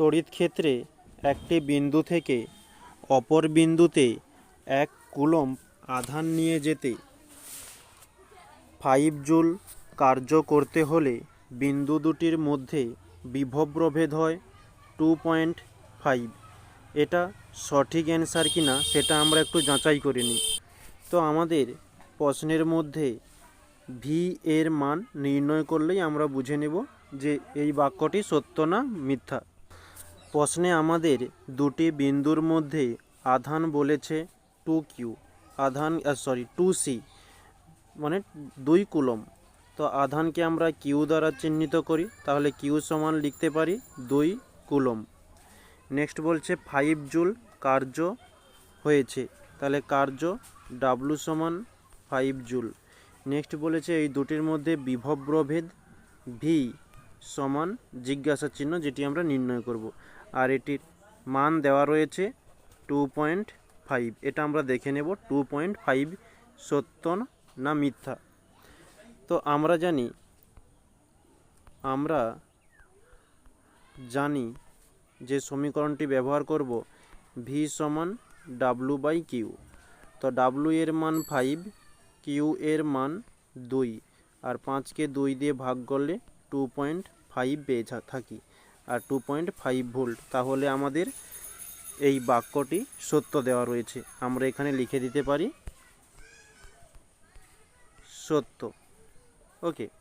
তড়িৎ ক্ষেত্রে একটি বিন্দু থেকে অপর বিন্দুতে এক কুলম্ব আধান নিয়ে যেতে। ফাইভ জুল কার্য করতে হলে বিন্দু দুটির মধ্যে বিভব প্রভেদ হয় টু পয়েন্ট ফাইভ। এটা সঠিক অ্যান্সার কি না সেটা আমরা একটু যাচাই করে নিই। তো আমাদের প্রশ্নের মধ্যে ভি এর মান নির্ণয় করলেই আমরা বুঝে নেব যে এই বাক্যটি সত্য না মিথ্যা। প্রশ্নে আমাদের দুটি বিন্দুর মধ্যে আধান বলেছে টু কিউ, আধান সরি টু সি মানে দুই কুলম তো আধানকে আমরা কিউ দ্বারা চিহ্নিত করি, তাহলে কিউ সমান লিখতে পারি দুই কুলম নেক্সট বলছে ফাইভ জুল কার্য হয়েছে, তাহলে কার্য ডাব্লু সমান ফাইভ জুল। নেক্সট বলেছে এই দুটির মধ্যে বিভব প্রভেদ ভি সমান জিজ্ঞাসা চিহ্ন যেটি আমরা নির্ণয় করব। আর এটির মান দেওয়া রয়েছে টু পয়েন্ট ফাইভ। এটা আমরা দেখে নেব টু পয়েন্ট ফাইভ সত্য না মিথ্যা। তো আমরা জানি আমরা জানি যে সমীকরণটি ব্যবহার করব ভি সমান ডাব্লু বাই কিউ তো ডাব্লু এর মান ফাইভ কিউ এর মান দুই, আর পাঁচকে দুই দিয়ে ভাগ করলে টু পয়েন্ট ফাইভ পেয়ে থাকি। আর টু পয়েন্ট ফাইভ ভোল্ট। তাহলে আমাদের এই বাক্যটি সত্য দেওয়া রয়েছে। আমরা এখানে লিখে দিতে পারি সত্য। ওকে।